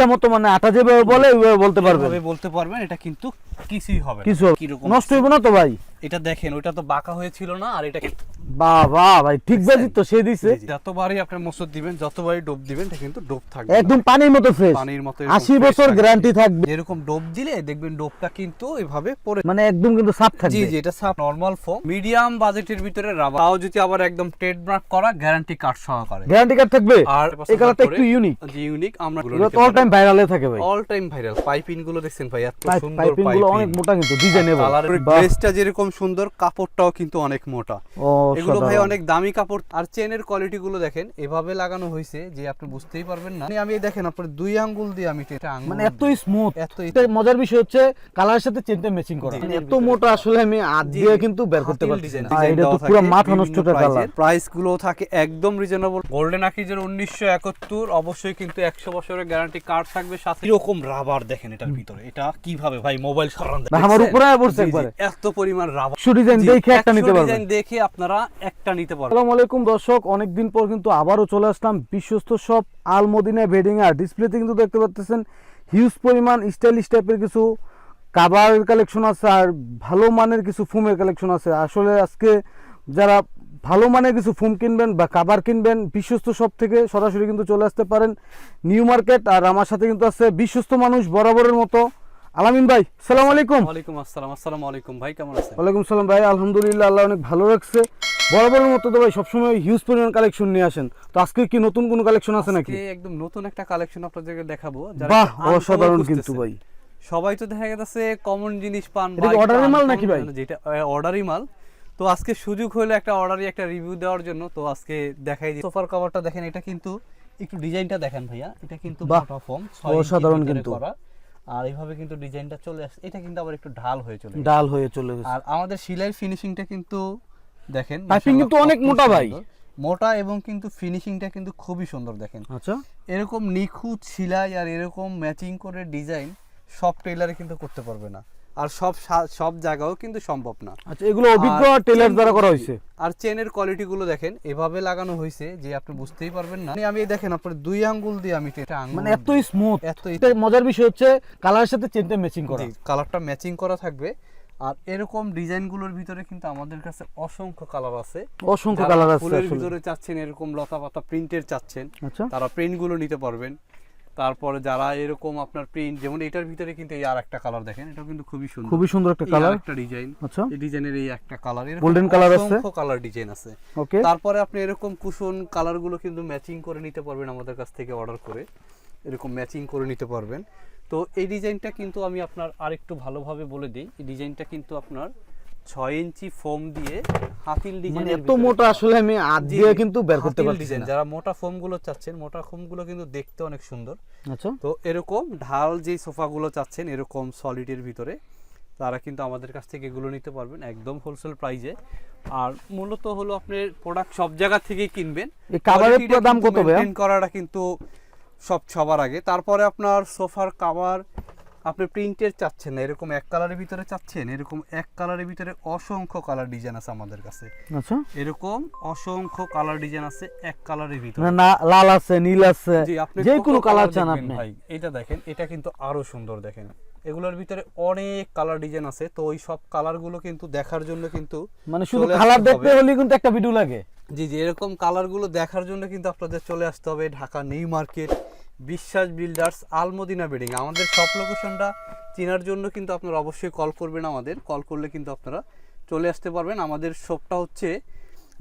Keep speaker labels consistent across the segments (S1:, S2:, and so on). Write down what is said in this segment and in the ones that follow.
S1: ইচ্ছা মতো মানে আটা যেভাবে বলে ওইভাবে বলতে পারবেন।
S2: বলতে পারবেন এটা কিন্তু কিছুই হবে
S1: কিছু নষ্ট হইব না তো ভাই।
S2: এটা দেখেন ওটা তো বাঁকা হয়েছিল না আর এটা
S1: বাহ বাহ ভাই ঠিক বাজি তো সে দিছে।
S2: যতবারই আপনার মসুর দিবেন যতবারই ডোব দিবেন এটা কিন্তু ডোব থাকবে
S1: একদম পানির মতো ফ্রেশ
S2: পানির মতো এরকম
S1: আশি
S2: fresh
S1: বছর গ্যারান্টি থাকবে।
S2: এরকম ডোব দিলে দেখবেন ডোবটা কিন্তু এভাবে পড়ে
S1: মানে একদম কিন্তু সাফ থাকবে।
S2: জি এটা সাপ নরমাল ফোম মিডিয়াম বাজেটের ভিতরে রাবার তাও যদি আবার একদম ট্রেডমার্ক করা গ্যারান্টি কার্ড সহকারে।
S1: গ্যারান্টি কার্ড থাকবে?
S2: আর
S1: এই কালারটা একটু ইউনিক
S2: জি ইউনিক আমরা
S1: এগুলো তো অল টাইম ভাইরালে থাকে ভাই।
S2: অল টাইম ভাইরাল পাইপিংগুলো দেখছেন ভাই এত সুন্দর
S1: পাইপিংগুলো অনেক মোটা কিন্তু ডিজাইনেবল
S2: কালারের ড্রেসটা যেরকম সুন্দর কাপড়টাও কিন্তু অনেক মোটা।
S1: ও
S2: এগুলো ভাই অনেক দামি কাপড়। আর চেনের কোয়ালিটি গুলো দেখেন এভাবে লাগানো হয়েছে যে আপনি বুঝতেই পারবেন না। আমি দেখেন আপনার দুই আঙ্গুল দিয়ে আমি
S1: মানে এত স্মুথ
S2: এত
S1: মজার বিষয় হচ্ছে কালারের সাথে চেনটা ম্যাচিং করা। মানে এত মোটা আসলে আমি হাত দিয়ে কিন্তু বের করতে পারছি না। এটা তো পুরো মাথা নষ্ট কালার
S2: প্রাইসগুলো থাকে একদম রিজনেবল গোল্ডেন আকিজের উনিশশো একাত্তর অবশ্যই কিন্তু একশো বছরের গ্যারান্টি কার্ড থাকবে সাথে। এরকম রাবার দেখেন এটার ভিতরে। এটা কীভাবে ভাই মোবাইল সরান
S1: আমার উপরে পড়ছে একবারে।
S2: এত পরিমাণ রাবার
S1: একশো ডিজাইন দেখে একটা নিতে পারবেন।
S2: ডিজাইন দেখে আপনারা একটা নিতে পারবেন
S1: আসসালামু আলাইকুম দর্শক, অনেকদিন পর কিন্তু আবারও চলে আসলাম বিশ্বস্ত সব আলমদিনা বেডিং আর ডিসপ্লেতে কিন্তু দেখতে পাচ্ছেন হিউজ পরিমাণ স্টাইলিশ টাইপের কিছু কাবারের কালেকশন আছে আর ভালো মানের কিছু ফুমের কালেকশন আছে। আসলে আজকে যারা ভালো মানের কিছু ফুম কিনবেন বা কাবার কিনবেন, বিশ্বস্ত সব থেকে সরাসরি কিন্তু চলে আসতে পারেন নিউ মার্কেট। আর আমার সাথে কিন্তু আছে বিশ্বস্ত মানুষ বরাবরের মতো আলামিন ভাই সালাম আলাইকুম।
S2: ওয়ালাইকুম আসসালাম আসসালামু আলাইকুম। ভাই কেমন আছেন?
S1: ওয়ালাইকুম সালাম ভাই আলহামদুলিল্লাহ আল্লাহ অনেক ভালো রাখছে। বরাবরের মতো তো ভাই সবসময় হিউজ পরিমাণ কালেকশন নিয়ে আসেন। তো আজকে কি নতুন কোনো কালেকশন আছে নাকি?
S2: একদম নতুন একটা কালেকশন আপনাদেরকে দেখাবো।
S1: বাহ অসাধারণ কিন্তু ভাই।
S2: সবাই তো দেখা গেছে কমন জিনিস পান
S1: এটা এর মাল নাকি ভাই?
S2: যেটা অর্ডারই মাল। তো আজকে সুযোগ হলো একটা অর্ডারই একটা রিভিউ দেওয়ার জন্য। তো আজকে দেখাই দিই। সোফার কভারটা দেখেন এটা কিন্তু একটু ডিজাইনটা দেখেন ভাইয়া। এটা কিন্তু
S1: বাহ,
S2: ফর্ম
S1: অসাধারণ কিন্তু।
S2: আর এইভাবে কিন্তু ডিজাইনটা চলে আসছে। এটা কিন্তু আবার একটু ঢাল হয়ে চলে
S1: ঢাল হয়ে চলে গেছে।
S2: আর আমাদের সিলাই ফিনিশিংটা কিন্তু দেখেন পাইপিং
S1: কিন্তু অনেক মোটা ভাই।
S2: মোটা এবং কিন্তু ফিনিশিংটা কিন্তু খুবই সুন্দর দেখেন।
S1: আচ্ছা।
S2: এরকম নিখুঁত সেলাই আর এরকম ম্যাচিং করে ডিজাইন সব টেলারে কিন্তু করতে পারবে না। আর সব সব জায়গাও কিন্তু সম্ভব না।
S1: আচ্ছা এগুলো অভিজ্ঞ টেলার দ্বারা করা হয়েছে?
S2: আর চেনের কোয়ালিটি গুলো দেখেন এভাবে লাগানো হয়েছে যে আপনি বুঝতেই পারবেন না। আমি দেখেন আপনার দুই আঙ্গুল দিয়ে আমি এটা
S1: মানে এত স্মুথ
S2: এত
S1: মজার বিষয় হচ্ছে কালারের সাথে চেনটা ম্যাচিং করা।
S2: কালারটা ম্যাচিং করা থাকবে। আর এরকম ডিজাইনগুলোর ভিতরে কিন্তু আমাদের কাছে অসংখ্য কালার আছে।
S1: অসংখ্য কালার আছে
S2: ফুলের ভিতরে চাচ্ছেন এরকম লতা পাতা প্রিন্টের চাচ্ছেন
S1: আচ্ছা।
S2: তারা প্রিন্টগুলো নিতে পারবেন। তারপরে যারা এরকম আপনার প্রিন্ট যেমন এটার ভিতরে কিন্তু এই আর একটা কালার দেখেন এটা কিন্তু খুবই সুন্দর।
S1: খুবই সুন্দর একটা কালার
S2: আরেকটা ডিজাইন
S1: আচ্ছা।
S2: এই ডিজাইনের এই একটা কালার
S1: Golden colour আছে?
S2: অসংখ্য কালার ডিজাইন আছে।
S1: ওকে
S2: তারপরে আপনি এরকম কুশন কালারগুলো কিন্তু ম্যাচিং করে নিতে পারবেন আমাদের কাছ থেকে অর্ডার করে। এরকম ম্যাচিং করে নিতে পারবেন। তো এই ডিজাইনটা কিন্তু আমি আপনার আরেকটু ভালোভাবে বলে দিই। এই ডিজাইনটা কিন্তু আপনার ছয় ইঞ্চি ফোম দিয়ে হাতিল
S1: মানে
S2: ডিজাইন
S1: এত মোটা আসলে আমি হাত দিয়ে কিন্তু বের করতে পারছি না।
S2: যারা মোটা ফোমগুলো চাচ্ছেন মোটা ফোমগুলো কিন্তু দেখতে অনেক সুন্দর।
S1: আচ্ছা।
S2: তো এরকম ঢাল যে সোফাগুলো চাচ্ছেন এরকম সলিডের ভিতরে তারা কিন্তু আমাদের কাছ থেকে এগুলো নিতে পারবেন একদম হোলসেল প্রাইজে আর মূলত হলো আপনার প্রোডাক্ট সব জায়গা থেকেই কিনবেন।
S1: এই কাভারের দাম কত
S2: maintain করাটা কিন্তু সব সবার আগে। তারপরে আপনার সোফার কাভার আপনি প্রিন্টের চাচ্ছেন না এরকম এক কালারের ভিতরে চাচ্ছেন এরকম এক কালারের ভিতরে অসংখ্য কালার ডিজাইন আছে আমাদের কাছে।
S1: আচ্ছা।
S2: এরকম অসংখ্য কালার ডিজাইন আছে এক কালারের ভিতরে।
S1: না, লাল আছে নীল আছে যে কোনো কালার চান আপনি।
S2: ভাই এটা দেখেন এটা কিন্তু আরও সুন্দর দেখেন। এগুলোর ভিতরে অনেক কালার ডিজাইন আছে তো ওই সব কালারগুলো কিন্তু দেখার জন্য কিন্তু
S1: মানে শুধু কালার দেখতে। হলে কিন্তু একটা ভিডিও লাগে।
S2: জি জি এরকম কালারগুলো দেখার জন্য কিন্তু আপনাদের চলে আসতে হবে Dhaka new market. Biswas builders Almadina building আমাদের সব লোকেশনটা চেনার জন্য কিন্তু আপনারা অবশ্যই কল করবেন আমাদের। কল করলে কিন্তু আপনারা চলে আসতে পারবেন। আমাদের শপটা হচ্ছে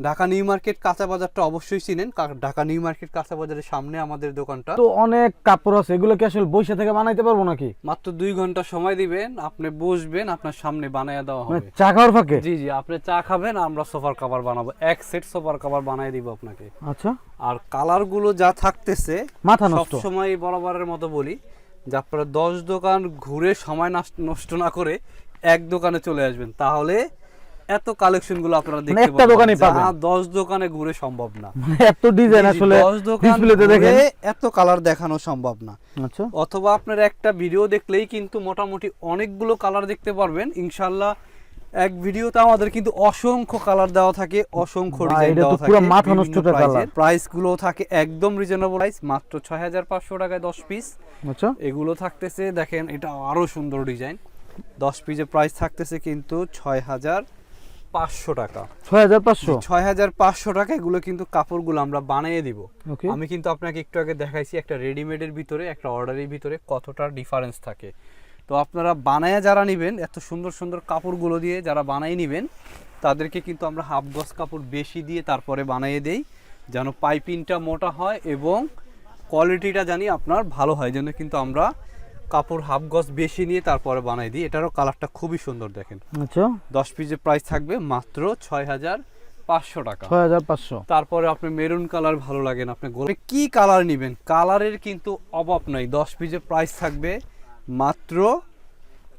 S2: ঢাকা নিউ মার্কেট কাঁচা বাজারটা অবশ্যই চিনেন। ঢাকা নিউ মার্কেট কাঁচা বাজারের সামনে আমাদের দোকানটা।
S1: তো অনেক কাপড় আছে এগুলো কি আসলে বৈশা থেকে বানাইতে পারব নাকি?
S2: মাত্র দুই ঘণ্টা সময় দিবেন আপনি বসবেন আপনার সামনে বানায় দেওয়া
S1: মানে
S2: হবে।
S1: চা খাওয়ার ফাঁকে?
S2: জি জি আপনি চা খাবেন আমরা সোফার কভার বানাবো। এক সেট সোফার কভার বানায় দিব আপনাকে।
S1: আচ্ছা।
S2: আর কালারগুলো যা থাকতেছে
S1: মাথা
S2: সব সময় বরাবরের মতো বলি যে আপনারা দশ দোকান ঘুরে সময় নষ্ট না করে এক দোকানে চলে আসবেন। তাহলে এত কালেকশনগুলো আপনারা দেখতে
S1: একটা দোকানেই
S2: যা
S1: পাবেন।
S2: দশ দোকানে ঘুরে সম্ভব না।
S1: মানে এত ডিজাইন আসলে
S2: দশ দোকান
S1: ডিসপ্লেতে দেখেন।
S2: এত কালার দেখানো সম্ভব না।
S1: আচ্ছা।
S2: অথবা আপনার একটা ভিডিও দেখলেই কিন্তু মোটামুটি অনেকগুলো কালার দেখতে পারবেন। ইনশাল্লাহ এক ভিডিওতে আমাদের কিন্তু অসংখ্য কালার দেওয়া থাকে অসংখ্য ডিজাইন দেওয়া থাকে
S1: পুরো মাথা নষ্ট colour।
S2: প্রাইসগুলো থাকে একদম রিজনেবল প্রাইস মাত্র ছয় হাজার পাঁচশো টাকায় দশ পিস
S1: আচ্ছা।
S2: এগুলো থাকতেছে দেখেন এটা আরও সুন্দর ডিজাইন দশ পিসের প্রাইস থাকতেছে কিন্তু ছয় হাজার পাঁচশো টাকা।
S1: ছয় হাজার পাঁচশো?
S2: ছয় হাজার পাঁচশো টাকা এগুলো কিন্তু কাপড়গুলো আমরা বানিয়ে দিব। আমি কিন্তু আপনাকে একটু আগে দেখাইছি একটা রেডিমেডের ভিতরে একটা অর্ডারের ভিতরে কতটা ডিফারেন্স থাকে। তো আপনারা বানায়া যারা নেবেন এত সুন্দর সুন্দর কাপড়গুলো দিয়ে যারা বানাই নেবেন তাদেরকে কিন্তু আমরা হাফ গজ কাপড় বেশি দিয়ে তারপরে বানিয়ে দেই যেন পাইপিংটা মোটা হয় এবং কোয়ালিটিটা জানি আপনার ভালো হয় জন্য কিন্তু আমরা কাপড় হাফ গজ বেশি নিয়ে তারপরে বানাই দিই। এটারও কালারটা খুবই সুন্দর দেখেন।
S1: আচ্ছা।
S2: দশ পিসের প্রাইস থাকবে মাত্র ছয় হাজার পাঁচশো টাকা।
S1: ছয় হাজার পাঁচশো।
S2: তারপরে আপনি মেরুন কালার ভালো লাগে না আপনি গোলাপি কি কালার নেবেন? কালারের কিন্তু অভাব নাই। দশ পিসের প্রাইস থাকবে মাত্র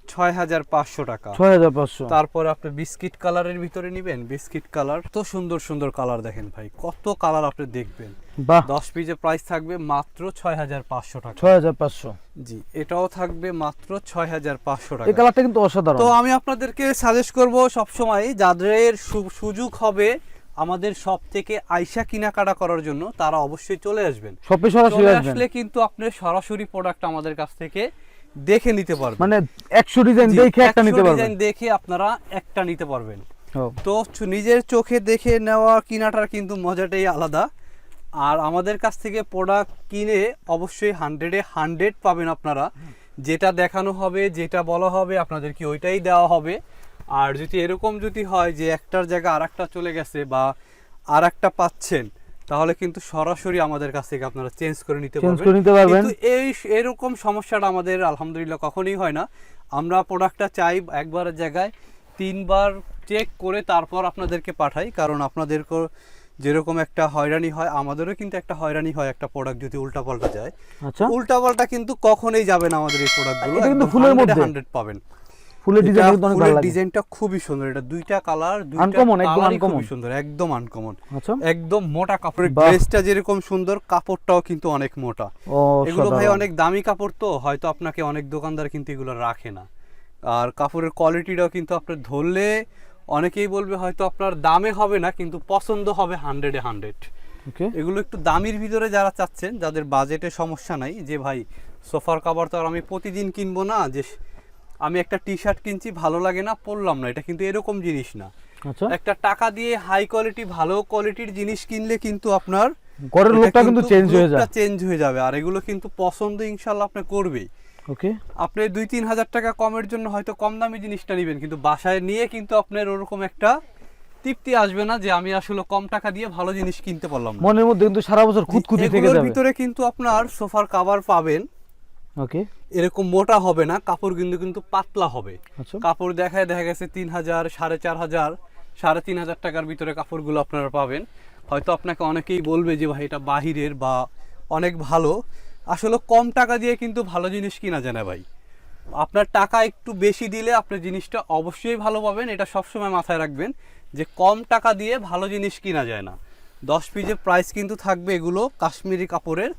S2: ছয় হাজার পাঁচশো টাকা।
S1: ছয় হাজার পাঁচশো।
S2: তারপরে আপনি বিস্কিট কালারের ভিতরে নেবেন। বিস্কিট কালার তো সুন্দর সুন্দর কালার দেখেন ভাই কত কালার আপনি দেখবেন।
S1: বাহ।
S2: দশ পিসের প্রাইস থাকবে মাত্র ছয় হাজার পাঁচশো টাকা।
S1: ছয় হাজার পাঁচশো।
S2: জি এটাও থাকবে মাত্র ছয় হাজার পাঁচশো
S1: এই কালারটা কিন্তু অসাধারণ।
S2: তো আমি আপনাদেরকে সাজেস্ট করব সবসময় যাদের সু- সুযোগ হবে আমাদের সব থেকে আইসা কেনাকাটা করার জন্য তারা অবশ্যই চলে আসবেন।
S1: সরাসরি
S2: আসলে কিন্তু আপনি সরাসরি প্রোডাক্ট আমাদের কাছ থেকে দেখে নিতে পারবেন।
S1: মানে একশো ডিজাইন দেখে একটা নিতে পারবেন?
S2: ডিজাইন দেখে আপনারা একটা নিতে পারবেন। তো নিজের চোখে দেখে নেওয়া কিনাটার কিন্তু মজাটাই আলাদা। আর আমাদের কাছ থেকে প্রোডাক্ট কিনে অবশ্যই হান্ড্রেডে হান্ড্রেড পাবেন আপনারা। যেটা দেখানো হবে যেটা বলা হবে আপনাদেরকে ওইটাই দেওয়া হবে। আর যদি এরকম যদি হয় যে একটার জায়গায় আর একটা চলে গেছে বা আর একটা পাচ্ছেন তাহলে কিন্তু সরাসরি আমাদের কাছ থেকে আপনারা চেঞ্জ করে নিতে পারবেন। কিন্তু এই এরকম সমস্যাটা আমাদের আলহামদুলিল্লাহ কখনোই হয় না। আমরা প্রোডাক্টটা চাই একবারের জায়গায় তিনবার চেক করে তারপর আপনাদেরকে পাঠাই। কারণ আপনাদের যেরকম একটা হয়রানি হয় আমাদেরও কিন্তু একটা হয়রানি হয় একটা প্রোডাক্ট যদি উল্টাপাল্টা যায়।
S1: আচ্ছা।
S2: উল্টাপাল্টা কিন্তু কখনোই যাবে না আমাদের এই প্রোডাক্টগুলো
S1: কিন্তু ফুলের মধ্যে।
S2: হান্ড্রেড পাবেন।
S1: ফুলের ডিজাইন অনেক ভালো লাগে।
S2: ডিজাইনটা খুবই সুন্দর। এটা দুইটা কালার দুইটা
S1: Uncommon, একদম।
S2: খুবই সুন্দর একদম আনকমন
S1: আচ্ছা।
S2: একদম মোটা কাপড়ের। ড্রেসটা যেরকম সুন্দর কাপড়টাও কিন্তু অনেক মোটা। এগুলো ভাই অনেক দামি কাপড় তো হয়তো আপনাকে অনেক দোকানদার কিন্তু এগুলো রাখে না। আর কাপড়ের কোয়ালিটিটাও কিন্তু আপনার ধরলে অনেকেই বলবে হয়তো আপনার দামে হবে না কিন্তু পছন্দ হবে হান্ড্রেডে হান্ড্রেড এগুলো একটু দামির ভিতরে যারা চাচ্ছেন যাদের বাজেটে সমস্যা নাই যে ভাই সোফার কাভার তো আর আমি প্রতিদিন কিনবো না যে আমি একটা টি শার্ট কিনছি ভালো লাগে না পরলাম না। এটা কিন্তু এরকম জিনিস না।
S1: আচ্ছা।
S2: একটা টাকা দিয়ে হাই কোয়ালিটি ভালো কোয়ালিটির জিনিস কিনলে কিন্তু আপনার
S1: ঘরের লোকটা কিন্তু চেঞ্জ হয়ে যায়।
S2: চেঞ্জ হয়ে যাবে। আর এগুলো কিন্তু পছন্দ ইনশাল্লাহ আপনি করবেই।
S1: ওকে।
S2: আপনি দুই তিন হাজার টাকা কমের জন্য হয়তো কম দামি জিনিসটা নেবেন কিন্তু বাসায় নিয়ে কিন্তু আপনার ওরকম একটা তৃপ্তি আসবে না যে আমি আসলে কম টাকা দিয়ে ভালো জিনিস কিনতে পারলাম
S1: মনের মধ্যে কিন্তু সারা বছর খুঁতখুঁতি থেকে যাবে।
S2: ভিতরে কিন্তু আপনার সোফার কাভার পাবেন।
S1: ওকে।
S2: এরকম মোটা হবে না কাপড় কিন্তু কিন্তু পাতলা হবে।
S1: আচ্ছা।
S2: কাপড় দেখায় দেখা গেছে তিন হাজার সাড়ে চার হাজার সাড়ে তিন হাজার টাকার ভিতরে কাপড়গুলো আপনারা পাবেন। হয়তো আপনাকে অনেকেই বলবে যে ভাই এটা বাহিরের বা অনেক ভালো। আসলে কম টাকা দিয়ে কিন্তু ভালো জিনিস কিনা যায় না ভাই। আপনার টাকা একটু বেশি দিলে আপনি জিনিসটা অবশ্যই ভালো পাবেন এটা সবসময় মাথায় রাখবেন যে কম টাকা দিয়ে ভালো জিনিস কিনা যায় না। দশ পিসের প্রাইস কিন্তু থাকবে এগুলো কাশ্মীরি কাপড়ের।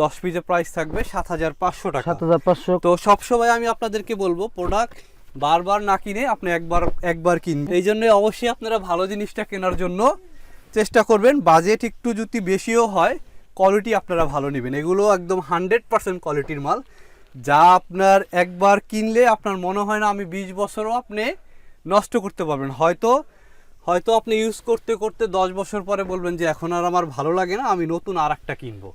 S2: দশ পিসের প্রাইস থাকবে সাত হাজার পাঁচশো টাকা।
S1: সাত হাজার পাঁচশো।
S2: তো সবসময় আমি আপনাদেরকে বলব প্রোডাক্ট বারবার না কিনে আপনি একবার একবার কিনবেন। এই জন্য অবশ্যই আপনারা ভালো জিনিসটা কেনার জন্য চেষ্টা করবেন। বাজেট একটু যদি বেশিও হয় কোয়ালিটি আপনারা ভালো নেবেন। এগুলো একদম হান্ড্রেড পার্সেন্ট কোয়ালিটির মাল। যা আপনার একবার কিনলে আপনার মনে হয় না আমি বিশ বছরও আপনি নষ্ট করতে পারবেন। হয়তো হয়তো আপনি ইউজ করতে করতে দশ বছর পরে বলবেন যে এখন আর আমার ভালো লাগে না আমি নতুন আর একটা কিনবো।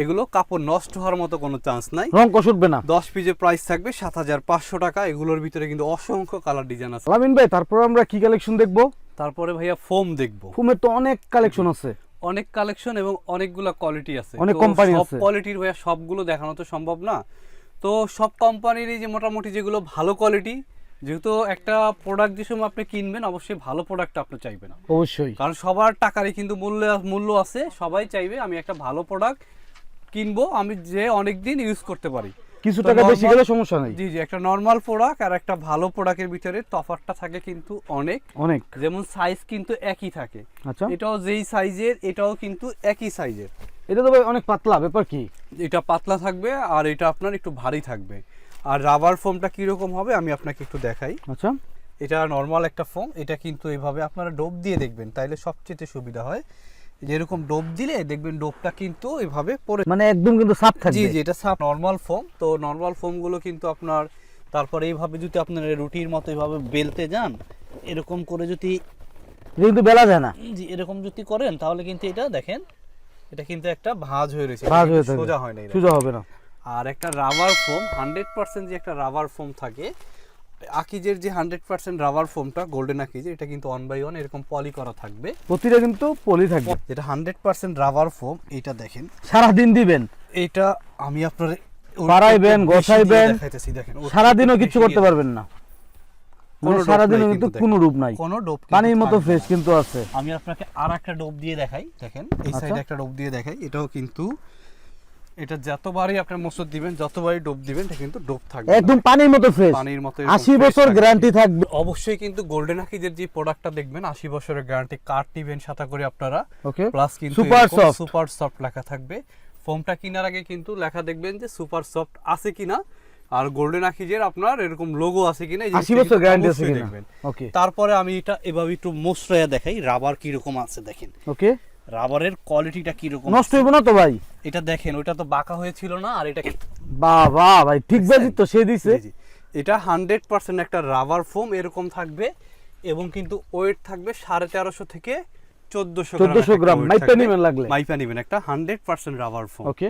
S2: এগুলো কাপড় নষ্ট হওয়ার মতো কোনো চান্স নাই।
S1: রং কষ উঠবে না।
S2: দশ পিসের প্রাইস থাকবে সাত হাজার পাঁচশো টাকা। এগুলোর ভিতরে কিন্তু অসংখ্য কালার ডিজাইন আছে।
S1: আলামিন ভাই তারপর আমরা কি কালেকশন দেখব?
S2: তারপরে ভাইয়া ফোম দেখব।
S1: ফুমের তো অনেক কালেকশন আছে।
S2: অনেক কালেকশন এবং অনেকগুলো কোয়ালিটি আছে।
S1: অনেক
S2: সব
S1: আছে।
S2: কোয়ালিটির ভাইয়া সবগুলো দেখানো তো সম্ভব না। তো সব কোম্পানির যে মোটামুটি যেগুলো ভালো কোয়ালিটি যেহেতু একটা প্রোডাক্ট যে সময় আপনি কিনবেন অবশ্যই ভালো প্রোডাক্ট আপনি চাইবেন।
S1: অবশ্যই।
S2: কারণ সবার টাকারই কিন্তু মূল্য মূল্য আছে। সবাই চাইবে আমি একটা ভালো প্রোডাক্ট কিনবো আমি যে অনেক দিন ইউজ করতে পারি।
S1: কিছু টাকা বেশি গেলে সমস্যা নেই।
S2: জি জি একটা নর্মাল প্রোডাক্ট আর একটা ভালো প্রোডাক্টের ভিতরে তফাৎটা থাকে কিন্তু অনেক।
S1: অনেক।
S2: যেমন সাইজ কিন্তু একই থাকে।
S1: আচ্ছা।
S2: এটাও যেই সাইজের এটাও কিন্তু একই সাইজের
S1: এটা তো ভাই অনেক পাতলা ব্যাপার কি?
S2: এটা পাতলা থাকবে আর এটা আপনার একটু ভারী থাকবে। আর রাবার ফোমটা কীরকম হবে আমি আপনাকে একটু দেখাই।
S1: আচ্ছা।
S2: এটা নর্মাল একটা ফোম এটা কিন্তু এইভাবে আপনারা ডোব দিয়ে দেখবেন তাইলে সবচেয়ে সুবিধা হয়। যেরকম ডোব দিলে দেখবেন ডোবটা কিন্তু এভাবে পড়ে
S1: মানে একদম কিন্তু সাফ
S2: জি
S1: থাকবে।
S2: জি এটা সাপ নর্মাল ফোম তো নর্মাল ফোমগুলো কিন্তু আপনার তারপরে এইভাবে যদি আপনার রুটির মতো এইভাবে বেলতে যান এরকম করে যদি
S1: কিন্তু বেলা যায় না।
S2: জি এরকম যদি করেন তাহলে কিন্তু এটা দেখেন এটা কিন্তু একটা ভাঁজ হয়ে রয়েছে।
S1: ভাঁজ হয়ে
S2: সোজা হয় না।
S1: সোজা হবে না।
S2: আর একটা রাবার ফোম হান্ড্রেড পার্সেন্ট যে একটা রাবার ফোম থাকে আকিজের যে হান্ড্রেড পার্সেন্ট রাবার ফোমটা গোল্ডেন আকিজে এটা কিন্তু ওয়ান বাই ওয়ান এরকম পলি করা থাকবে।
S1: প্রতিটা কিন্তু পলি থাকবে।
S2: যেটা হান্ড্রেড পার্সেন্ট রাবার ফোম এটা দেখেন।
S1: সারাদিন দিবেন।
S2: এটা আমি আপনার
S1: বাড়াইবেন, গোছাইবেন, সারাদিনও
S2: বেশি
S1: করতে পারবেন না। মানে সারাদিনও কিন্তু
S2: কিন্তু
S1: কোনো রূপ নাই।
S2: কোনো ডোপ কিন্তু
S1: পানির মতো ফ্রেশ কিন্তু আছে।
S2: আমি আপনাকে আর একটা ডোপ দিয়ে দেখাই দেখেন এই
S1: আচ্ছা।
S2: সাইডে একটা ডোপ দিয়ে দেখাই এটাও কিন্তু এটা যতবারই আপনার মসুর দিবেন যতবারই ডোপ দিবেন এটা কিন্তু ডোপ থাকবে
S1: একদম পানির মতো ফ্রেশ
S2: পানির মতো এরকম
S1: আশি
S2: fresh
S1: বছর গ্যারান্টি থাকবে।
S2: অবশ্যই কিন্তু গোল্ডেন আকিজের যে প্রোডাক্টটা দেখবেন আশি বছরের গ্যারান্টি কার্ড নিবেন সাথে করে আপনারা।
S1: ওকে
S2: প্লাস কিন্তু
S1: Super soft।
S2: সুপার সফট লেখা থাকবে। ফোমটা কেনার আগে কিন্তু লেখা দেখবেন যে সুপার সফট আছে কিনা। আর গোল্ডেন আকিজের আপনার এরকম লোগো আছে কিনা এই
S1: আশি
S2: জিনিসটা
S1: বছর গ্যারান্টি আছে কিনা।
S2: দেখবেন।
S1: ওকে
S2: তারপরে আমি এটা এভাবে একটু মোসরাইয়া দেখাই রাবার কীরকম আছে দেখেন।
S1: ওকে
S2: রাবারের কোয়ালিটিটা কীরকম
S1: নষ্ট
S2: আছে।
S1: হইব না তো ভাই
S2: এটা দেখেন ওটা তো বাঁকা হয়েছিল না আর এটা
S1: বাবা ভাই ঠিক বাজি তো সে দিছে।
S2: এটা হান্ড্রেড পার্সেন্ট একটা রাবার ফোম এরকম থাকবে এবং কিন্তু ওয়েট থাকবে সাড়ে তেরোশো থেকে চোদ্দশো
S1: 1400 গ্রাম, মাইপা নিবেন লাগলে।
S2: মাইপা নিবেন একটা hundred percent rubber foam
S1: okay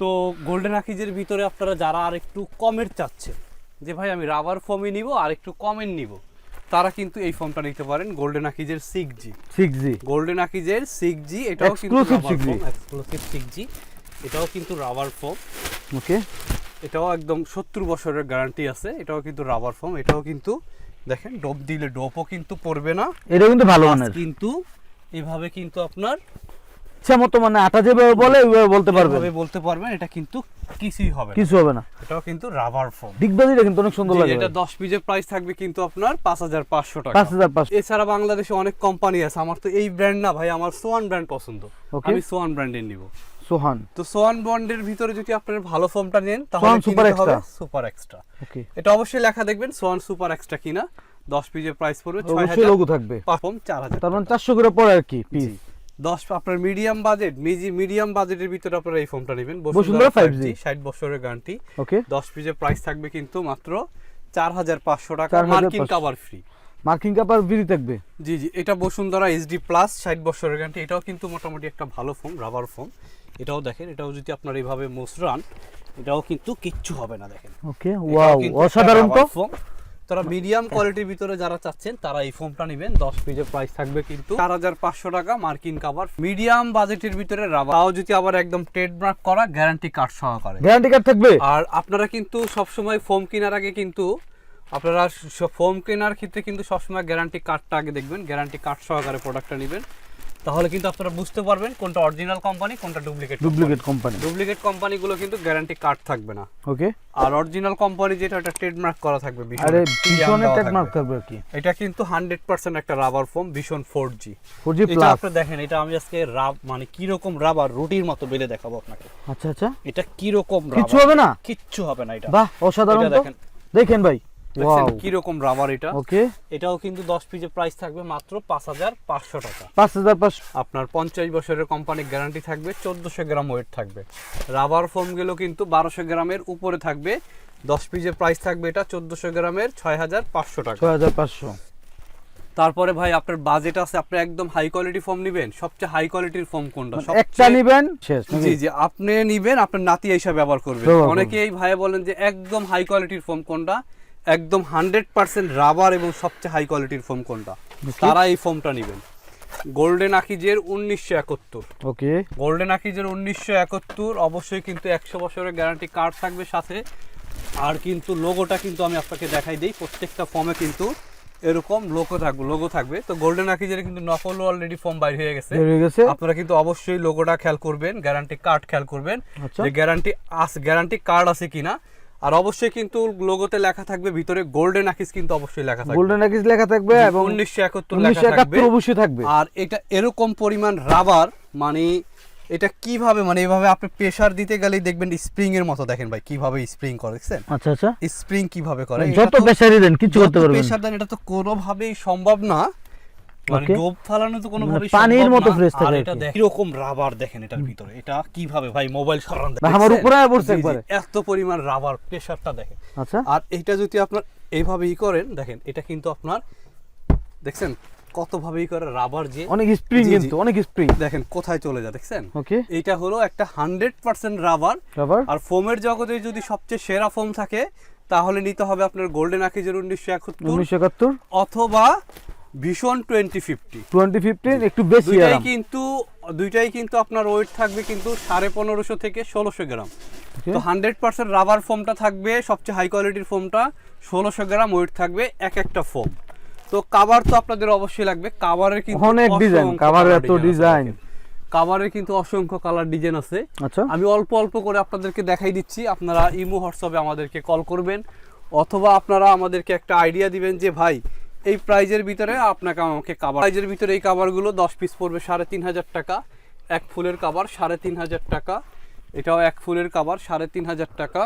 S2: তো গোল্ডেন আকিজের ভিতরে আপনারা যারা আর একটু কমের চাচ্ছেন যে ভাই আমি রাবার ফোমই নিব আর একটু কমের নিব তারা কিন্তু এই ফোনটা নিতে পারেন golden আকিজের six G
S1: six G
S2: golden আকিজের six G এটাও কিন্তু
S1: Exclusive
S2: rubber
S1: 6G
S2: foam exclusive six G এটাও কিন্তু রাবার ফোম
S1: ওকে
S2: এটাও একদম সত্তর বছরের গ্যারান্টি আছে এটাও কিন্তু রাবার ফোম এটাও কিন্তু দেখেন ডোপ দিলে ডোপও কিন্তু পড়বে না।
S1: এটা কিন্তু ভালো মানের।
S2: কিন্তু এভাবে কিন্তু আপনার
S1: ইচ্ছা মতো মানে আটা যেভাবে বলে ওইভাবে বলতে পারবেন।
S2: বলতে পারবেন এটা কিন্তু কিছুই হবে
S1: কিছু হবে না।
S2: এটাও কিন্তু রাবার ফোম
S1: ডিগবাজিটা কিন্তু অনেক সুন্দর লাগে
S2: এটা দশ পিজের প্রাইস থাকবে কিন্তু আপনার পাঁচ হাজার পাঁচশো টাকা।
S1: পাঁচ হাজার পাঁচশো।
S2: এছাড়া বাংলাদেশে অনেক কোম্পানি আছে আমার তো এই ব্র্যান্ড না ভাই আমার সোয়ান ব্র্যান্ড পছন্দ। আমি সোয়ান ব্র্যান্ডের নিব।
S1: সোহান।
S2: তো সোয়ান ব্র্যান্ডের ভিতরে যদি আপনার ভালো ফোমটা নেন তাহলে কি
S1: Super
S2: নিতে সুপার এক্সট্রা
S1: ওকে
S2: এটা অবশ্যই লেখা দেখবেন সোয়ান সুপার এক্সট্রা কিনা। দশ পিজের প্রাইস পড়বে ছয়
S1: অবশ্যই
S2: হাজার
S1: লোগো থাকবে।
S2: পারফর্ম চার হাজার।
S1: তার মানে চারশো করে পড়ে আর কি পিস।
S2: দশ আপনার মিডিয়াম বাজেট মিজি মিডিয়াম বাজেটের ভিতরে আপনারা এই ফোনটা নেবেন।
S1: বসুন্ধরা 5G
S2: ষাট বছরের গ্যারান্টি
S1: ওকে
S2: দশ প্রাইস থাকবে কিন্তু মাত্র চার হাজার পাঁচশো টাকা।
S1: 4,500
S2: মার্কিন কাভার ফ্রি
S1: মার্কিং কাপার বিড়ি থাকবে।
S2: জি জি এটা বসুন্ধরা এইচডি প্লাস ষাট বছরের গ্যারান্টি এটাও কিন্তু মোটামুটি একটা ভালো ফোন রাবার ফোন এটাও দেখেন এটাও যদি আপনার এইভাবে মোসরান এটাও কিন্তু কিচ্ছু হবে না দেখেন।
S1: ওকে ওয়াও অসাধারণ তো।
S2: তারা মিডিয়াম কোয়ালিটির ভিতরে যারা চাচ্ছেন তারা এই ফোনটা নেবেন। দশ পিজের প্রাইস থাকবে কিন্তু। চার হাজার পাঁচশো টাকা মার্কিন কাভার মিডিয়াম বাজেটের ভিতরে রাবার তাও যদি আবার একদম ট্রেডমার্ক করা গ্যারান্টি কার্ড সহকারে।
S1: গ্যারান্টি কার্ড থাকবে?
S2: আর আপনারা কিন্তু সবসময় ফোম কেনার আগে কিন্তু আপনারা ফোম কেনার ক্ষেত্রে কিন্তু সবসময় গ্যারান্টি কার্ডটা আগে দেখবেন। গ্যারান্টি কার্ড সহকারে প্রোডাক্টটা নেবেন। তাহলে কিন্তু আপনারা বুঝতে পারবেন কোনটা অরিজিনাল কোম্পানি কোনটা ডুপ্লিকেট
S1: ডুপ্লিকেট কোম্পানি
S2: ডুপ্লিকেট কোম্পানিগুলো কিন্তু গ্যারান্টি কার্ড থাকবে না।
S1: ওকে
S2: আর অরিজিনাল কোম্পানি যেটা ওটা ট্রেডমার্ক করা থাকবে
S1: আরে ভীষণের
S2: দেওয়া থাকবে।
S1: কি?
S2: এটা কিন্তু হান্ড্রেড পার্সেন্ট একটা রাবার ফোম ভীষণ ফোর জি
S1: ফোর জি
S2: এটা
S1: প্লাস
S2: আপনি দেখেন এটা আমি আজকে রাব মানে কি রকম রাবার রুটির মতো বেলে দেখাবো আপনাকে।
S1: আচ্ছা আচ্ছা।
S2: এটা কি রকম রাবার
S1: কিচ্ছু হবে না?
S2: কিচ্ছু হবে না এটা।
S1: বাহ অসাধারণ তো।
S2: দেখেন।
S1: দেখেন ভাই।
S2: দেখছেন কি রকম রাবার এটা?
S1: ওকে
S2: এটাও কিন্তু প্রাইস থাকবে মাত্র টাকা। আপনার বছরের কোম্পানির গ্যারান্টি থাকবে গ্রাম ওয়েট থাকবে। রাবার ফোমগুলো কিন্তু গ্রামের উপরে থাকবে। প্রাইস থাকবে এটা গ্রামের টাকা। তারপরে ভাই আপনার বাজেট আছে আপনি একদম হাই কোয়ালিটি ফোম নেবেন। সবচেয়ে হাই কোয়ালিটির ফোম কোনটা?
S1: মানে একটা
S2: সবচেয়ে-
S1: নিবেন
S2: জি জি আপনি নিবেন আপনার নাতি হিসাবে ব্যবহার করবেন। অনেকেই ভাই বলেন যে একদম হাই কোয়ালিটির ফোম কোনটা? একদম হান্ড্রেড পার্সেন্ট রাবার এবং সবচেয়ে হাই কোয়ালিটির ফোম কোনটা? তারা এই ফোমটা নেবেন। গোল্ডেন আকিজের উনিশশো একাত্তর।
S1: ওকে।
S2: গোল্ডেন আকিজের উনিশশো একাত্তর অবশ্যই কিন্তু একশো বছরের গ্যারান্টি কার্ড থাকবে সাথে। আর কিন্তু লোগোটা কিন্তু আমি আপনাকে দেখাই দিই প্রত্যেকটা ফর্মে কিন্তু এরকম লোগো থাকবে লোগো থাকবে। তো গোল্ডেন আকিজের কিন্তু নকল অলরেডি ফর্ম বাইর হয়ে গেছে।
S1: হয়ে গেছে।
S2: আপনারা কিন্তু অবশ্যই লোগোটা খেয়াল করবেন গ্যারান্টি কার্ড খেয়াল করবেন।
S1: আচ্ছা।
S2: যে গ্যারান্টি আস গ্যারান্টি কার্ড আছে কিনা আর অবশ্যই কিন্তু লোগোতে লেখা থাকবে ভিতরে গোল্ডেন আকিজ কিন্তু অবশ্যই লেখা থাকবে।
S1: গোল্ডেন একিস লেখা থাকবে এবং
S2: উনিশশো একাত্তর
S1: উনিশশো
S2: লেখা থাকবে।
S1: অবশ্যই থাকবে।
S2: আর এটা এরকম পরিমাণ রাবার মানে এটা কীভাবে মানে এভাবে আপনি প্রেসার দিতে গেলেই দেখবেন স্প্রিং এর মতো। দেখেন ভাই কীভাবে স্প্রিং করে দেখছেন?
S1: আচ্ছা আচ্ছা।
S2: স্প্রিং কীভাবে করে?
S1: যত প্রেসারই দেন কিছু করতে পারবেন
S2: প্রেসার দেন এটা তো কোনোভাবেই সম্ভব না। মানে. ডোব ফালানো তো কোনো
S1: মানে
S2: ভাবেই
S1: পানির
S2: সম্ভব
S1: মতো
S2: না।
S1: থাকে
S2: আর
S1: আর
S2: এটা দেখেন এরকম রাবার দেখেন এটার ভিতরে। এটা কীভাবে ভাই মোবাইল সরান
S1: ভাই, আমার উপরে পড়ছে
S2: জি, জি,
S1: একবারে।
S2: এত পরিমাণ রাবার প্রেসারটা দেখেন।
S1: আচ্ছা।
S2: আর এটা যদি আপনার এইভাবে ই করেন দেখেন এটা কিন্তু আপনার দেখছেন কত করে রাবার যে
S1: অনেক স্প্রিং। কিন্তু অনেক স্প্রিং
S2: দেখেন কোথায় চলে যায় দেখছেন?
S1: ওকে।
S2: এইটা হলো একটা হান্ড্রেড পার্সেন্ট রাবার
S1: রাবার
S2: আর ফোমের জগতে যদি সবচেয়ে সেরা ফোম থাকে তাহলে নিতে হবে আপনার গোল্ডেন আকিজের উনিশশো একাত্তর।
S1: উনিশশো একাত্তর।
S2: অথবা ভীষণ টোয়েন্টি ফিফটি
S1: টোয়েন্টি ফিফটিন একটু বেশি
S2: দুইটাই কিন্তু দুইটাই কিন্তু আপনার ওয়েট থাকবে কিন্তু সাড়ে পনেরোশো থেকে ষোলোশো গ্রাম তো হান্ড্রেড পার্সেন্ট রাবার ফোমটা থাকবে সবচেয়ে হাই কোয়ালিটির ফোমটা ষোলোশো গ্রাম ওয়েট থাকবে এক একটা ফোম তো কাভার তো আপনাদের অবশ্যই লাগবে। কাভারের কিন্তু
S1: অনেক ডিজাইন কাভারের এত ডিজাইন
S2: কাভারের কিন্তু অসংখ্য কালার ডিজাইন আছে।
S1: আচ্ছা।
S2: আমি অল্প অল্প করে আপনাদেরকে দেখাই দিচ্ছি। আপনারা ইমো হোয়াটসঅ্যাপে আমাদেরকে কল করবেন। অথবা আপনারা আমাদেরকে একটা আইডিয়া দিবেন যে ভাই এই প্রাইজের ভিতরে আপনাকে আমাকে কাবার প্রাইজের ভিতরে এই কাবারগুলো দশ পিস পড়বে সাড়ে তিন হাজার টাকা। এক ফুলের কাবার সাড়ে তিন হাজার টাকা। এটাও এক ফুলের কাবার সাড়ে তিন হাজার টাকা।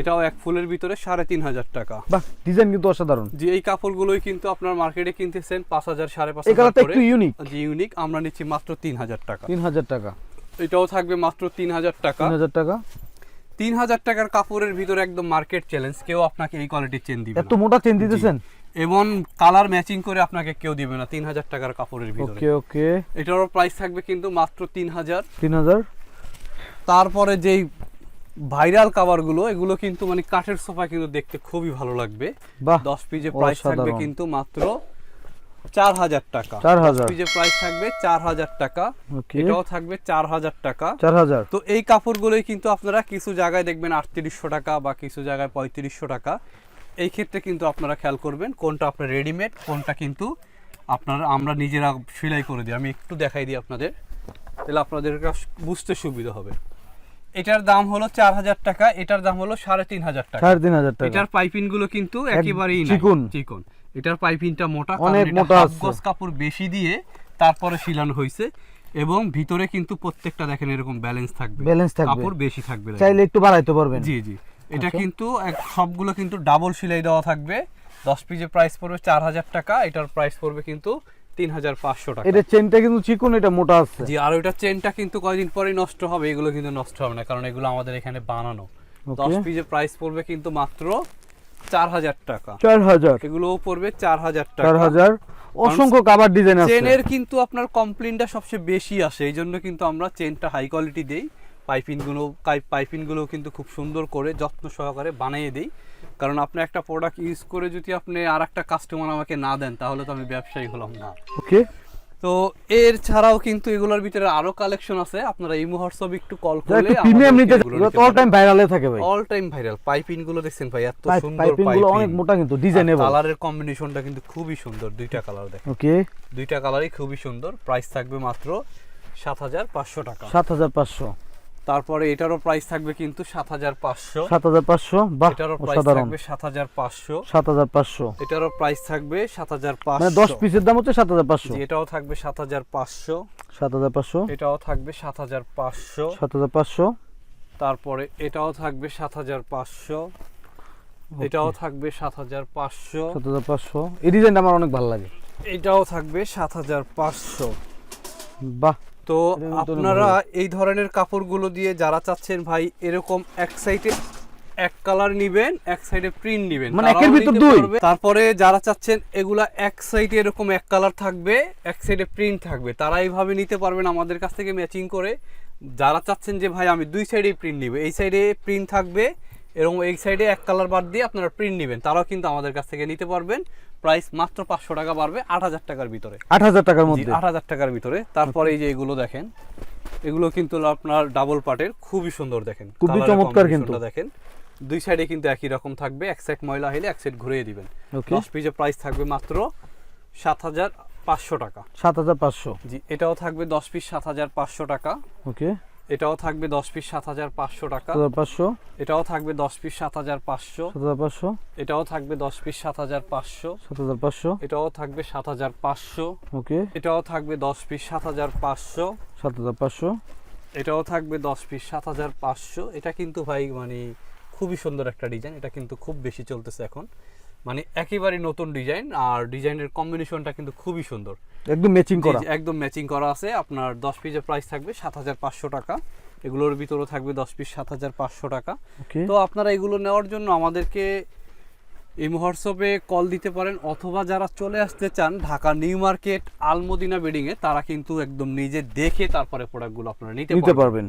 S2: এটাও এক ফুলের ভিতরে সাড়ে তিন হাজার টাকা।
S1: বাহ ডিজাইন কিন্তু অসাধারণ।
S2: যে এই কাপড়গুলোই কিন্তু আপনার মার্কেটে কিনতেছেন পাঁচ হাজার সাড়ে পাঁচ হাজার
S1: একটু ইউনিক
S2: যে ইউনিক আমরা নিচ্ছি মাত্র তিন হাজার টাকা।
S1: তিন হাজার টাকা।
S2: এটাও থাকবে মাত্র তিন হাজার টাকা।
S1: তিন হাজার টাকা।
S2: তিন হাজার টাকার কাপড়ের ভিতরে একদম মার্কেট চ্যালেঞ্জ কেউ আপনাকে এই কোয়ালিটির চেন দিবে
S1: এত মোটা চেন দিতেছেন?
S2: এবং কালার ম্যাচিং করে আপনাকে কেউ দিবে না তিন হাজার টাকার কাপড়ের ভিতরে।
S1: ওকে ওকে।
S2: এটারও প্রাইস থাকবে কিন্তু মাত্র তিন হাজার
S1: তিন হাজার
S2: তারপরে যেই ভাইরাল কাভারগুলো এগুলো কিন্তু মানে কাঠের সোফা কিন্তু দেখতে খুবই ভালো লাগবে।
S1: বাহ
S2: দশ পিজে প্রাইস থাকবে কিন্তু মাত্র চার হাজার টাকা
S1: চার হাজার
S2: পিজের প্রাইস থাকবে চার হাজার টাকা এটাও থাকবে চার হাজার টাকা।
S1: চার হাজার
S2: তো এই কাপড়গুলোই কিন্তু আপনারা কিছু জায়গায় দেখবেন আটত্রিশশো টাকা বা কিছু জায়গায় পঁয়ত্রিশশো টাকা। এই ক্ষেত্রে কিন্তু আপনারা খেয়াল করবেন কোনটা আপনার রেডিমেড কোনটা কিন্তু আপনারা আমরা নিজেরা সেলাই করে দিই। আমি একটু দেখাই দিই আপনাদের তাহলে আপনাদের বুঝতে সুবিধা হবে। এটার দাম হলো চার হাজার টাকা এটার দাম হলো সাড়ে তিন হাজার টাকা।
S1: সাড়ে তিন হাজার টাকা।
S2: এটার পাইপিংগুলো কিন্তু একেবারেই
S1: চিকন।
S2: চিকন। এটার পাইপিংটা মোটা
S1: অনেক মোটা
S2: গজ কাপড় বেশি দিয়ে তারপরে শিলানো হয়েছে এবং ভিতরে কিন্তু প্রত্যেকটা দেখেন এরকম ব্যালেন্স থাকবে।
S1: ব্যালেন্স থাকবে।
S2: কাপড় বেশি থাকবে।
S1: চাইলে একটু বাড়াইতে পারবেন।
S2: জি জি। এটা। কিন্তু সবগুলো কিন্তু ডাবল সেলাই দেওয়া থাকবে। দশ পিসের প্রাইস পড়বে চার হাজার টাকা এটার প্রাইস পড়বে কিন্তু তিন হাজার পাঁচশো টাকা।
S1: এটা চেনটা কিন্তু চিকন এটা মোটা আছে।
S2: জি আর ওইটা চেনটা কিন্তু কয়দিন পরেই নষ্ট হবে এগুলো কিন্তু নষ্ট হবে না কারণ এগুলো আমাদের এখানে বানানো। দশ পিসের প্রাইস পড়বে কিন্তু মাত্র চার হাজার টাকা।
S1: চার হাজার।
S2: এগুলোও পড়বে চার হাজার টাকা।
S1: চার হাজার। অসংখ্য কাবার ডিজাইন আছে।
S2: চেনের কিন্তু আপনার কমপ্লেনটা সবচেয়ে বেশি আসে এই জন্য কিন্তু আমরা চেনটা হাই কোয়ালিটি দেই। পাইপিংগুলো পাইপিংগুলো কিন্তু খুব সুন্দর করে যত্ন সহকারে বানিয়ে দিই। কারণ আপনি একটা প্রোডাক্ট ইউজ করে যদি আপনি আর একটা কাস্টমার আমাকে না দেন তাহলে তো আমি ব্যবসায়ী হলাম না।
S1: ওকে।
S2: তো এর ছাড়াও কিন্তু এগুলোর ভিতরে আরও কালেকশন আছে। আপনারা ইমো হোয়াটসঅ্যাপ একটু কল করলে
S1: প্রিমিয়াম নিতে অল টাইম ভাইরালে থাকে ভাই।
S2: অল টাইম ভাইরাল পাইপিংগুলো দেখছেন ভাই এত সুন্দর
S1: পাইপিংগুলো অনেক মোটা কিন্তু ডিজাইনেবল
S2: কালারের কম্বিনেশনটা কিন্তু খুবই সুন্দর দুইটা কালার দেখেন।
S1: ওকে।
S2: দুইটা কালারই খুবই সুন্দর। প্রাইস থাকবে মাত্র সাত হাজার পাঁচশো টাকা।
S1: সাত হাজার পাঁচশো।
S2: তারপরে এটারও প্রাইস থাকবে কিন্তু সাত হাজার পাঁচশো
S1: সাত হাজার পাঁচশো
S2: এটারও প্রাইস থাকবে সাত হাজার পাঁচশো
S1: সাত হাজার পাঁচশো
S2: এটারও প্রাইস থাকবে সাত হাজার
S1: মানে দশ পিসের দাম হচ্ছে সাত হাজার পাঁচশো
S2: এটাও থাকবে সাত হাজার পাঁচশো
S1: সাত হাজার পাঁচশো
S2: এটাও থাকবে সাত হাজার পাঁচশো
S1: সাত হাজার পাঁচশো
S2: তারপরে এটাও থাকবে সাত হাজার পাঁচশো এটাও থাকবে সাত হাজার পাঁচশো
S1: সাত হাজার পাঁচশো এই ডিজাইনটা আমার অনেক ভালো লাগে
S2: এটাও থাকবে সাত হাজার পাঁচশো
S1: বাহ
S2: তো আপনারা এই ধরনের কাপড়গুলো দিয়ে যারা চাচ্ছেন ভাই এরকম এক সাইডে এক কালার নিবেন এক সাইডে প্রিন্ট নিবেন।
S1: মানে একের ভিতর দুই?
S2: তারপরে যারা চাচ্ছেন এগুলা এক সাইডে এরকম এক কালার থাকবে এক সাইডে প্রিন্ট থাকবে। তারা এইভাবে নিতে পারবেন আমাদের কাছ থেকে ম্যাচিং করে। যারা চাচ্ছেন যে ভাই আমি দুই সাইডেই প্রিন্ট নিব। এই সাইডে প্রিন্ট থাকবে এবং এই সাইডে এক কালার বাদ দিয়ে আপনারা প্রিন্ট নেবেন। তারাও কিন্তু আমাদের কাছ থেকে নিতে পারবেন। প্রাইস মাত্র পাঁচশো টাকা বাড়বে আট হাজার টাকার ভিতরে।
S1: আট হাজার টাকার মধ্যে।
S2: আট হাজার টাকার ভিতরে। তারপরে এই যে এগুলো দেখেন এগুলো কিন্তু আপনার ডাবল পার্টের খুবই সুন্দর দেখেন।
S1: খুবই চমৎকার কিন্তু।
S2: দেখেন। দুই সাইডে কিন্তু একই রকম থাকবে এক সাইড ময়লা হলে এক সাইড ঘুরিয়ে দিবেন। দশ পিসের প্রাইস থাকবে মাত্র সাত হাজার পাঁচশো টাকা।
S1: সাত হাজার পাঁচশো।
S2: জি এটাও থাকবে দশ পিস সাত হাজার পাঁচশো টাকা।
S1: ওকে
S2: এটাও থাকবে দশ পিস সাত হাজার পাঁচশো টাকা
S1: পাঁচশো
S2: এটাও থাকবে দশ পিস সাত হাজার পাঁচশো
S1: সাত হাজার পাঁচশো
S2: এটাও থাকবে দশ পিস সাত হাজার পাঁচশো
S1: সাত হাজার পাঁচশো
S2: এটাও থাকবে সাত হাজার পাঁচশো
S1: ওকে
S2: এটাও থাকবে দশ পিস সাত হাজার পাঁচশো
S1: সাত হাজার পাঁচশো
S2: এটাও থাকবে দশ পিস সাত হাজার পাঁচশো এটা কিন্তু ভাই মানে খুবই সুন্দর একটা ডিজাইন এটা কিন্তু খুব বেশি চলতেছে এখন মানে একেবারে নতুন ডিজাইন আর ডিজাইনের কম্বিনেশনটা কিন্তু খুবই সুন্দর।
S1: একদম ম্যাচিং করা।
S2: একদম ম্যাচিং করা আছে। আপনার দশ পিসের প্রাইস থাকবে সাত হাজার পাঁচশো টাকা। এগুলোর ভিতরে থাকবে দশ পিস সাত হাজার পাঁচশো টাকা। তো আপনারা এগুলো নেওয়ার জন্য আমাদেরকে এই হোয়াটসঅ্যাপে কল দিতে পারেন অথবা যারা চলে আসতে চান ঢাকা নিউ মার্কেট আলমদিনা বেডিংয়ে তারা কিন্তু একদম নিজে দেখে তারপরে প্রোডাক্টগুলো আপনারা নিতে
S1: পারবেন।